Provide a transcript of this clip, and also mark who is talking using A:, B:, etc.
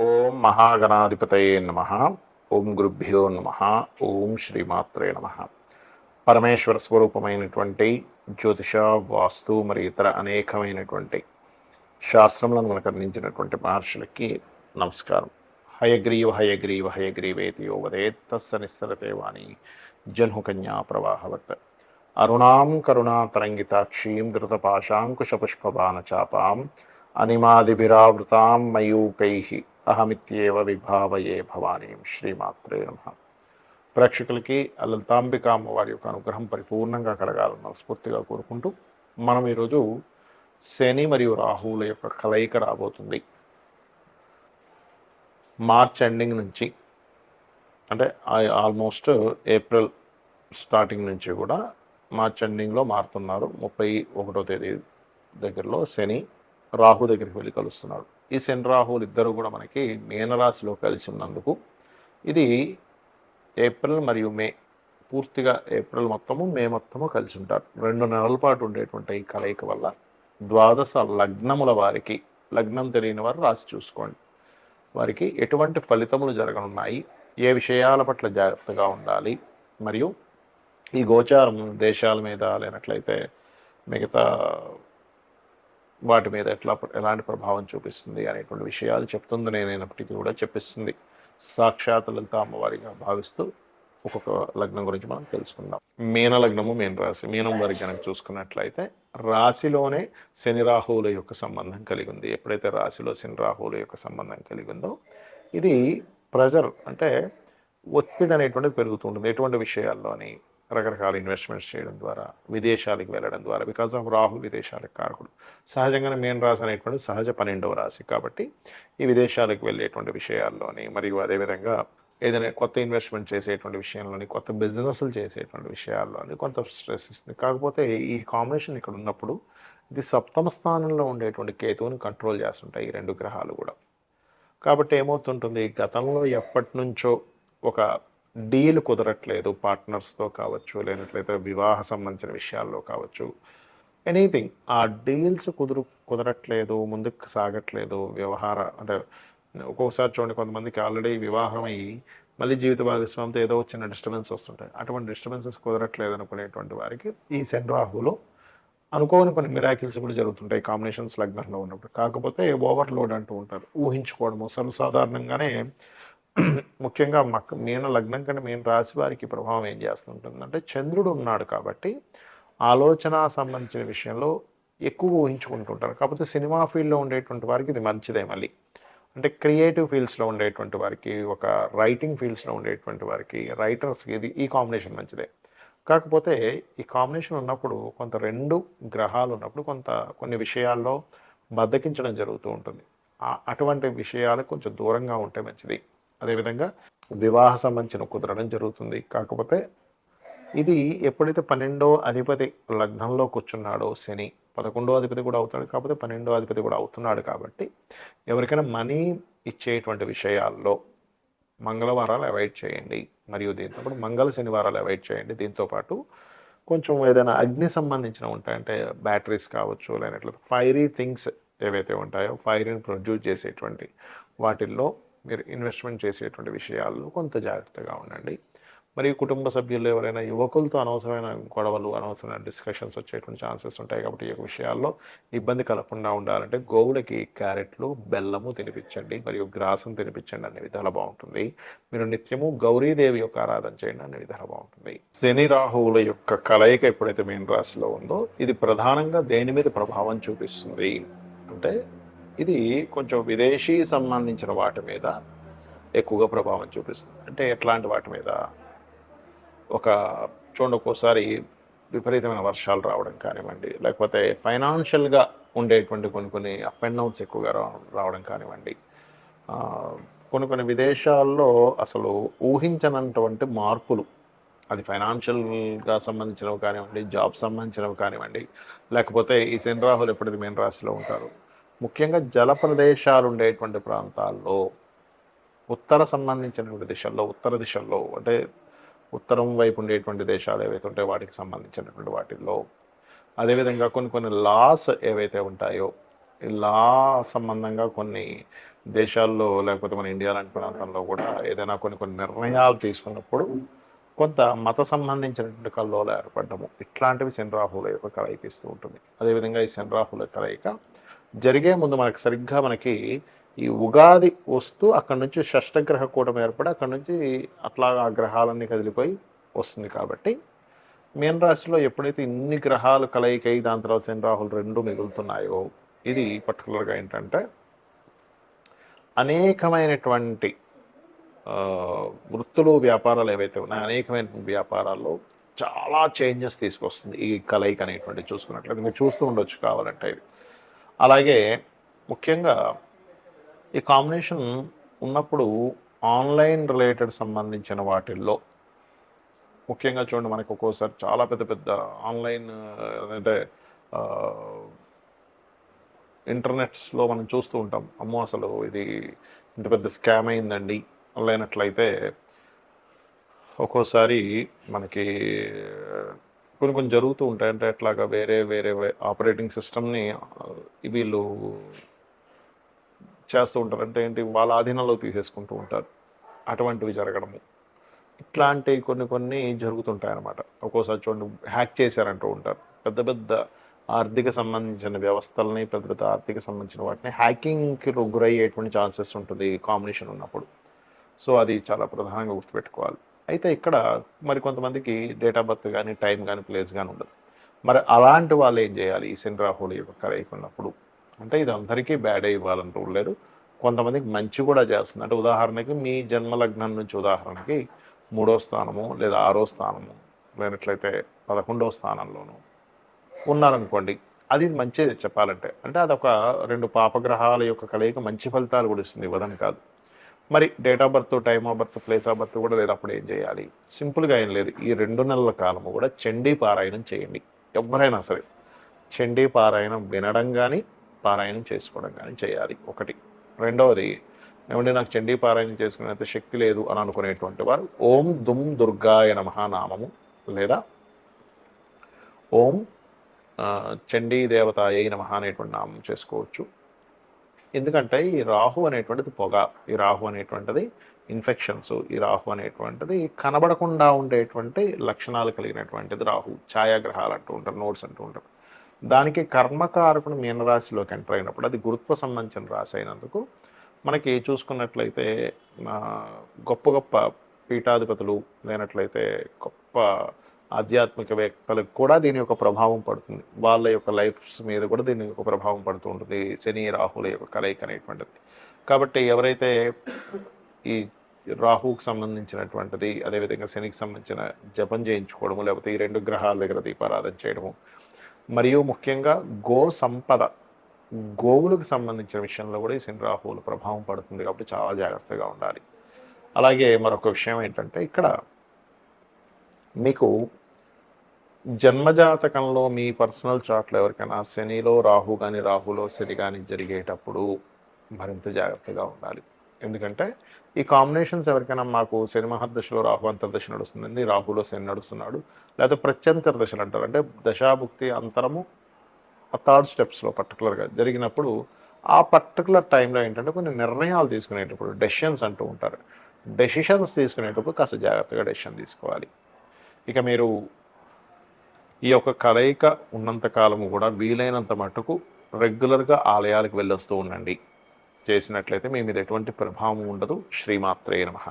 A: ఓం మహాగణాధిపతయే నమ. ఓం గురుభ్యో నమ. ఓం శ్రీమాత్రే నమ. పరమేశ్వర స్వరూపమైనటువంటి జ్యోతిష వాస్తు మరి ఇతర అనేకమైనటువంటి శాస్త్రములను మనకు అందించినటువంటి మహర్షులకి నమస్కారం. హయగ్రీవ హయగ్రీవ హయగ్రీవేతి యోవదే తస్స నిస్సరతే వాణి. జన్హుకన్యా ప్రవాహవత్. అరుణాం కరుణా కరుణాతరంగితాక్షీం ధృతపాశాంకుశపుష్పబాణచాపాం. అనిమాదిభిరావృతాం మయూకై. అహమిత్యేవ విభావయే భవానీ శ్రీమాత్రే నమ. ప్రేక్షకులకి ఆ లలితాంబిక అమ్మవారి యొక్క అనుగ్రహం పరిపూర్ణంగా కలగాలని మనస్ఫూర్తిగా కోరుకుంటూ మనం ఈరోజు శని మరియు రాహువుల యొక్క కలయిక రాబోతుంది. మార్చ్ ఎండింగ్ నుంచి అంటే ఆల్మోస్ట్ ఏప్రిల్ స్టార్టింగ్ నుంచి కూడా మార్చ్ ఎండింగ్లో మారుతున్నారు. ముప్పై ఒకటో తేదీ దగ్గరలో శని రాహు దగ్గరికి వెళ్ళి కలుస్తున్నాడు ఈ శని రాహువులు ఇద్దరు కూడా మనకి మీనరాశిలో కలిసి ఉన్నందుకు ఇది ఏప్రిల్ మరియు మే పూర్తిగా ఏప్రిల్ మొత్తము మే మొత్తము కలిసి ఉంటారు. రెండు నెలల పాటు ఉండేటువంటి ఈ కలయిక వల్ల ద్వాదశ లగ్నముల వారికి లగ్నం తెలియని వారు రాసి చూసుకోండి. వారికి ఎటువంటి ఫలితములు జరగనున్నాయి ఏ విషయాల పట్ల జాగ్రత్తగా ఉండాలి మరియు ఈ గోచారం దేశాల మీద లేనట్లయితే మిగతా వాటి మీద ఎట్లా ఎలాంటి ప్రభావం చూపిస్తుంది అనేటువంటి విషయాలు చెప్తుంది నేనైనప్పటికీ కూడా చెప్పిస్తుంది. సాక్షాత్ లలిత అమ్మవారిగా భావిస్తూ ఒక్కొక్క లగ్నం గురించి మనం తెలుసుకుందాం. మీన లగ్నము మీన రాశి. మీనం వారికి కనుక చూసుకున్నట్లయితే రాశిలోనే శని రాహువుల యొక్క సంబంధం కలిగి ఉంది. ఎప్పుడైతే రాశిలో శని రాహువుల యొక్క సంబంధం కలిగి ఉందో ఇది ప్రెజర్ అంటే ఒత్తిడి అనేటువంటిది పెరుగుతుంటుంది ఎటువంటి విషయాల్లోని రకరకాల ఇన్వెస్ట్మెంట్స్ చేయడం ద్వారా విదేశాలకు వెళ్ళడం ద్వారా బికాజ్ ఆఫ్ రాహు విదేశాలకు కారకుడు. సహజంగానే మెయిన్ రాశి అనేటువంటి సహజ పన్నెండవ రాశి కాబట్టి ఈ విదేశాలకు వెళ్ళేటువంటి విషయాల్లోని మరియు అదేవిధంగా ఏదైనా కొత్త ఇన్వెస్ట్మెంట్ చేసేటువంటి విషయంలోని కొత్త బిజినెస్లు చేసేటువంటి విషయాల్లోని కొంత స్ట్రెస్ ఇస్తుంది. కాకపోతే ఈ కాంబినేషన్ ఇక్కడ ఉన్నప్పుడు ఇది సప్తమ స్థానంలో ఉండేటువంటి కేతువుని కంట్రోల్ చేస్తుంటాయి ఈ రెండు గ్రహాలు కూడా. కాబట్టి ఏమవుతుంటుంది? గతంలో ఎప్పటి నుంచో ఒక డీల్ కుదరట్లేదు పార్ట్నర్స్తో కావచ్చు లేనట్లయితే వివాహ సంబంధించిన విషయాల్లో కావచ్చు. ఎనీథింగ్ ఆ డీల్స్ కుదురు కుదరట్లేదు ముందుకు సాగట్లేదు వ్యవహార అంటే ఒక్కొక్కసారి చూడండి కొంతమందికి ఆల్రెడీ వివాహం అయ్యి మళ్ళీ జీవిత భాగస్వామితో ఏదో చిన్న డిస్టర్బెన్స్ వస్తుంటాయి. అటువంటి డిస్టర్బెన్సెస్ కుదరట్లేదు అనుకునేటువంటి వారికి ఈ సెన్ రాహులో అనుకోని కొన్ని మిరాకిల్స్ కూడా జరుగుతుంటాయి కాంబినేషన్స్ లగ్నంలో ఉన్నప్పుడు. కాకపోతే ఓవర్లోడ్ అంటూ ఉంటారు ఊహించుకోవడము. సర్వసాధారణంగానే ముఖ్యంగా మక్క మీన లగ్నం కంటే మీన రాశి వారికి ప్రభావం ఏం చేస్తుంటుందంటే చంద్రుడు ఉన్నాడు కాబట్టి ఆలోచన సంబంధించిన విషయంలో ఎక్కువ ఊహించుకుంటుంటారు. కాకపోతే సినిమా ఫీల్డ్లో ఉండేటువంటి వారికి ఇది మంచిదే మళ్ళీ. అంటే క్రియేటివ్ ఫీల్డ్స్లో ఉండేటువంటి వారికి ఒక రైటింగ్ ఫీల్డ్స్లో ఉండేటువంటి వారికి రైటర్స్కి ఇది ఈ కాంబినేషన్ మంచిదే. కాకపోతే ఈ కాంబినేషన్ ఉన్నప్పుడు కొంత రెండు గ్రహాలు ఉన్నప్పుడు కొంత కొన్ని విషయాల్లో బద్దకించడం జరుగుతూ ఉంటుంది. అటువంటి విషయాలు కొంచెం దూరంగా ఉంటే మంచిది. అదేవిధంగా వివాహ సంబంధించిన కుదరడం జరుగుతుంది. కాకపోతే ఇది ఎప్పుడైతే పన్నెండో అధిపతి లగ్నంలో కూర్చున్నాడో శని పదకొండో అధిపతి కూడా అవుతాడు. కాకపోతే పన్నెండో అధిపతి కూడా అవుతున్నాడు కాబట్టి ఎవరికైనా మనీ ఇచ్చేటువంటి విషయాల్లో మంగళవారాలు అవాయిడ్ చేయండి. మరియు దీంతో పాటు మంగళ శనివారాలు అవాయిడ్ చేయండి. దీంతో పాటు కొంచెం ఏదైనా అగ్ని సంబంధించిన ఉంటాయంటే బ్యాటరీస్ కావచ్చు లేనట్లయితే ఫైరీ థింగ్స్ ఏవైతే ఉంటాయో ఫైర్ని ప్రొడ్యూస్ చేసేటువంటి వాటిల్లో మీరు ఇన్వెస్ట్మెంట్ చేసేటువంటి విషయాల్లో కొంత జాగ్రత్తగా ఉండండి. మరియు కుటుంబ సభ్యులు ఎవరైనా యువకులతో అనవసరమైన గొడవలు అనవసరమైన డిస్కషన్స్ వచ్చేటువంటి ఛాన్సెస్ ఉంటాయి కాబట్టి ఈ యొక్క విషయాల్లో ఇబ్బంది కలగకుండా ఉండాలంటే గోవులకి క్యారెట్లు బెల్లము తినిపించండి మరియు గ్రాసం తినిపించండి అనే విధాలు బాగుంటుంది. మీరు నిత్యము గౌరీదేవి యొక్క ఆరాధన చేయండి అనే విధాలు బాగుంటుంది. శని రాహువుల యొక్క కలయిక ఎప్పుడైతే మెయిన్ రాశిలో ఉందో ఇది ప్రధానంగా దేని మీద ప్రభావం చూపిస్తుంది అంటే ఇది కొంచెం విదేశీ సంబంధించిన వాటి మీద ఎక్కువగా ప్రభావం చూపిస్తుంది. అంటే ఎట్లాంటి వాటి మీద? ఒక చూడండి ఒక్కోసారి విపరీతమైన వర్షాలు రావడం కానివ్వండి లేకపోతే ఫైనాన్షియల్గా ఉండేటువంటి కొన్ని కొన్ని అప్ అండ్ డౌన్స్ ఎక్కువగా రావడం కానివ్వండి కొన్ని కొన్ని విదేశాల్లో అసలు ఊహించనటువంటి మార్పులు అది ఫైనాన్షియల్గా సంబంధించినవి కానివ్వండి జాబ్ సంబంధించినవి కానివ్వండి లేకపోతే ఈ శని రాహులు ఎప్పుడైతే మేన్ రాశిలో ఉంటారు ముఖ్యంగా జల ప్రదేశాలు ఉండేటువంటి ప్రాంతాల్లో ఉత్తర సంబంధించినటువంటి దిశల్లో ఉత్తర దిశల్లో అంటే ఉత్తరం వైపు ఉండేటువంటి దేశాలు ఏవైతే ఉంటాయో వాటికి సంబంధించినటువంటి వాటిల్లో అదేవిధంగా కొన్ని కొన్ని లాస్ ఏవైతే ఉంటాయో లా సంబంధంగా కొన్ని దేశాల్లో లేకపోతే మన ఇండియా లాంటి ప్రాంతంలో కూడా ఏదైనా కొన్ని కొన్ని నిర్ణయాలు తీసుకున్నప్పుడు కొంత మత సంబంధించినటువంటి కల్లోలు ఏర్పడము. ఇట్లాంటివి శని యొక్క కలయిక ఇస్తూ ఉంటుంది. అదేవిధంగా ఈ శని కలయిక జరిగే ముందు మనకు సరిగ్గా మనకి ఈ ఉగాది వస్తూ అక్కడ నుంచి షష్టగ్రహ కూటమి ఏర్పడి అక్కడ నుంచి అట్లా ఆ గ్రహాలన్నీ కదిలిపోయి వస్తుంది కాబట్టి మీనరాశిలో ఎప్పుడైతే ఇన్ని గ్రహాలు కలయికై దాని తర్వాత శని రాహులు రెండు మిగులుతున్నాయో ఇది పర్టికులర్గా ఏంటంటే అనేకమైనటువంటి వృత్తులు వ్యాపారాలు ఏవైతే ఉన్నాయో అనేకమైన వ్యాపారాల్లో చాలా చేంజెస్ తీసుకొస్తుంది ఈ కలయిక అనేటువంటి చూసుకున్నట్లయితే. మీరు చూస్తూ ఉండొచ్చు కావాలంటే అలాగే ముఖ్యంగా ఈ కాంబినేషన్ ఉన్నప్పుడు ఆన్లైన్ రిలేటెడ్ సంబంధించిన వాటిల్లో ముఖ్యంగా చూడండి మనకు ఒక్కోసారి చాలా పెద్ద పెద్ద ఆన్లైన్ అంటే ఇంటర్నెట్స్లో మనం చూస్తూ ఉంటాం. అమ్మో అసలు ఇది ఇంత పెద్ద స్కామ్ అయిందండి. లేనట్లయితే ఒక్కోసారి మనకి కొన్ని కొన్ని జరుగుతూ ఉంటాయి. అంటే అట్లాగా వేరే వేరే ఆపరేటింగ్ సిస్టమ్ని వీళ్ళు చేస్తూ ఉంటారు. అంటే ఏంటి? వాళ్ళ ఆధీనంలో తీసేసుకుంటూ ఉంటారు. అటువంటివి జరగడము. ఇట్లాంటి కొన్ని కొన్ని జరుగుతుంటాయి అన్నమాట. ఒక్కోసారి చూడండి హ్యాక్ చేశారంటూ ఉంటారు. పెద్ద పెద్ద ఆర్థిక సంబంధించిన వ్యవస్థలని పెద్ద పెద్ద ఆర్థిక సంబంధించిన వాటిని హ్యాకింగ్కి గురయ్యేటువంటి ఛాన్సెస్ ఉంటుంది కాంబినేషన్ ఉన్నప్పుడు. సో అది చాలా ప్రధానంగా గుర్తుపెట్టుకోవాలి. అయితే ఇక్కడ మరి కొంతమందికి డేట్ ఆఫ్ బర్త్ కానీ టైం కానీ ప్లేస్ కానీ ఉండదు. మరి అలాంటి వాళ్ళు ఏం చేయాలి? ఈ శని రాహుల యొక్క కలయిక ఉన్నప్పుడు. అంటే ఇది అందరికీ బ్యాడ్ ఇవ్వాలని రూల్ లేదు. కొంతమందికి మంచి కూడా చేస్తుంది. అంటే ఉదాహరణకి మీ జన్మలగ్నం నుంచి ఉదాహరణకి మూడో స్థానము లేదా ఆరో స్థానము లేనట్లయితే పదకొండో స్థానంలోను ఉన్నారనుకోండి అది మంచిది చెప్పాలంటే. అంటే అదొక రెండు పాపగ్రహాల యొక్క కలయిక మంచి ఫలితాలు కూడా ఇస్తుంది ఇవ్వదని కాదు. మరి date of birth time of birth place of birth కూడా లేదు అప్పుడు ఏం చేయాలి? సింపుల్గా ఏం లేదు. ఈ రెండు నెలల కాలము కూడా చండీ పారాయణం చేయండి. ఎవరైనా సరే. చండీ పారాయణం వినడం కానీ పారాయణం చేసుకోవడం కానీ చేయాలి. ఒకటి. రెండవది ఏమంటే నాకు చండీ పారాయణం చేసుకునేంత శక్తి లేదు అని అనుకునేటువంటి వారు ఓం దుమ్ దుర్గాయ నమః నామము లేదా ఓం చండీ దేవతాయ నమః అనేటువంటి నామం చేసుకోవచ్చు. ఎందుకంటే ఈ రాహు అనేటువంటిది పొగ ఈ రాహు అనేటువంటిది ఇన్ఫెక్షన్స్ ఈ రాహు అనేటువంటిది కనబడకుండా ఉండేటువంటి లక్షణాలు కలిగినటువంటిది రాహు ఛాయాగ్రహాలు అంటూ ఉంటారు నోట్స్ అంటూ ఉంటారు. దానికి కర్మకారకుడు మీనరాశిలోకి ఎంటర్ అయినప్పుడు అది గురుత్వ సంబంధించిన రాశి అయినందుకు మనకి చూసుకున్నట్లయితే గొప్ప గొప్ప పీఠాధిపతులు లేనట్లయితే గొప్ప ఆధ్యాత్మికవేత్తలకు కూడా దీని యొక్క ప్రభావం పడుతుంది. వాళ్ళ యొక్క లైఫ్స్ మీద కూడా దీని యొక్క ప్రభావం పడుతూ ఉంటుంది. శని రాహుల యొక్క కలయిక అనేటువంటిది. కాబట్టి ఎవరైతే ఈ రాహుకు సంబంధించినటువంటిది అదేవిధంగా శనికి సంబంధించిన జపం చేయించుకోవడము లేకపోతే ఈ రెండు గ్రహాల దగ్గర దీపారాధన చేయడము మరియు ముఖ్యంగా గో సంపద గోవులకు సంబంధించిన విషయంలో కూడా ఈ శని రాహువుల ప్రభావం పడుతుంది కాబట్టి చాలా జాగ్రత్తగా ఉండాలి. అలాగే మరొక విషయం ఏంటంటే ఇక్కడ మీకు జన్మజాతకంలో మీ పర్సనల్ చార్ట్లో ఎవరికైనా శనిలో రాహు కానీ రాహులో శని కానీ జరిగేటప్పుడు మరింత జాగ్రత్తగా ఉండాలి. ఎందుకంటే ఈ కాంబినేషన్స్ ఎవరికైనా మాకు శని మహర్దశలో రాహు అంతర్దశ నడుస్తుందండి రాహులో శని నడుస్తున్నాడు లేకపోతే ప్రత్యంతర దశలు అంటారు. అంటే దశాభుక్తి అంతరము ఆ థర్డ్ స్టెప్స్లో పర్టికులర్గా జరిగినప్పుడు ఆ పర్టికులర్ టైంలో ఏంటంటే కొన్ని నిర్ణయాలు తీసుకునేటప్పుడు డెసిషన్స్ అంటూ ఉంటారు. డెసిషన్స్ తీసుకునేటప్పుడు కాస్త జాగ్రత్తగా డెసిషన్ తీసుకోవాలి. ఇక మీరు ఈ యొక్క కలయిక ఉన్నంత కాలము కూడా వీలైనంత మటుకు రెగ్యులర్గా ఆలయాలకు వెళ్ళొస్తూ ఉండండి. చేసినట్లయితే మీ మీద ఎటువంటి ప్రభావం ఉండదు. శ్రీమాత్రే నమః.